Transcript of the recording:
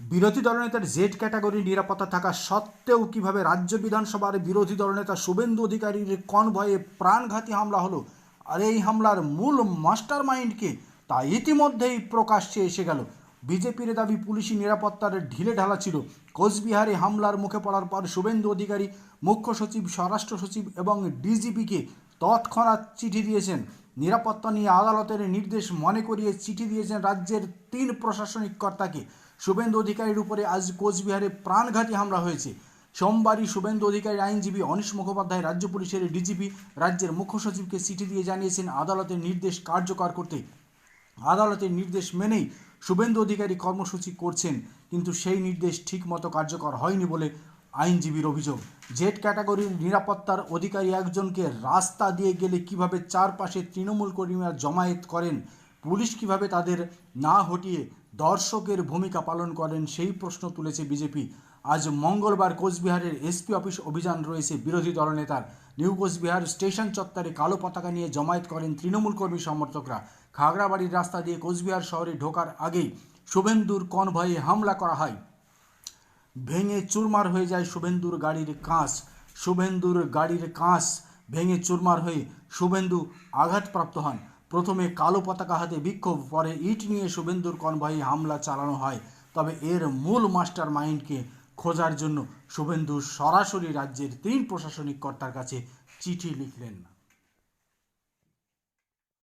বিরোধী দলনেতার Z category নিরাপত্তা থাকা সত্ত্বেও কীভাবে রাজ্য বিধানসভার বিরোধী দলনেতা শুভেন্দু অধিকারীর কনভয়ে প্রাণঘাতী হামলা হলো আর এই হামলার মূল মাস্টার মাইন্ডকে তা ইতিমধ্যেই প্রকাশ্যে এসে গেল। বিজেপির দাবি, পুলিশি নিরাপত্তার ঢিলে ঢালা ছিল। কোচবিহারে হামলার মুখে পড়ার পর শুভেন্দু অধিকারী, মুখ্য সচিব, স্বরাষ্ট্র সচিব এবং ডিজিপিকে তৎক্ষণাৎ চিঠি দিয়েছেন। নিরাপত্তা নিয়ে আদালতের নির্দেশ মনে করিয়ে চিঠি দিয়েছেন রাজ্যের তিন প্রশাসনিক কর্তাকে। শুভেন্দু অধিকারীর উপরে আজ কোচবিহারে প্রাণঘাতী হামলা হয়েছে। সোমবারই শুভেন্দু অধিকারী আইনজীবী অনিশ মুখোপাধ্যায় রাজ্য পুলিশের ডিজিপি, রাজ্যের মুখ্য সচিবকে চিঠি দিয়ে জানিয়েছেন আদালতের নির্দেশ কার্যকর করতে। আদালতের নির্দেশ মেনেই শুভেন্দু অধিকারী কর্মসূচি করছেন, কিন্তু সেই নির্দেশ ঠিকমতো কার্যকর হয়নি বলে আইনজীবীর অভিযোগ, জেড ক্যাটাগরির নিরাপত্তার অধিকারী একজনকে রাস্তা দিয়ে গেলে কীভাবে চারপাশে তৃণমূল কর্মীরা জমায়েত করেন, পুলিশ কীভাবে তাদের না হটিয়ে দর্শকের ভূমিকা পালন করেন, সেই প্রশ্ন তুলেছে বিজেপি। আজ মঙ্গলবার কোচবিহারের এসপি অফিস অভিযান রয়েছে বিরোধী দলনেতার। নিউ কোচবিহার স্টেশন চত্বরে কালো পতাকা নিয়ে জমায়েত করেন তৃণমূল কর্মী সমর্থকরা। খাগড়াবাড়ির রাস্তা দিয়ে কোচবিহার শহরে ঢোকার আগেই শুভেন্দুর কনভয়ে হামলা করা হয়। ভেঙে চুরমার হয়ে যায় শুভেন্দুর গাড়ির কাঁচ। শুভেন্দুর গাড়ির কাঁচ ভেঙে চুরমার হয়ে শুভেন্দু আঘাতপ্রাপ্ত হন। প্রথমে কালো পতাকা হাতে বিক্ষোভ, পরে ইট নিয়ে শুভেন্দুর কনভয়ে হামলা চালানো হয়। তবে এর মূল মাস্টার মাইন্ডকে খোঁজার জন্য শুভেন্দু সরাসরি রাজ্যের তিন প্রশাসনিক কর্তার কাছে চিঠি লিখলেন।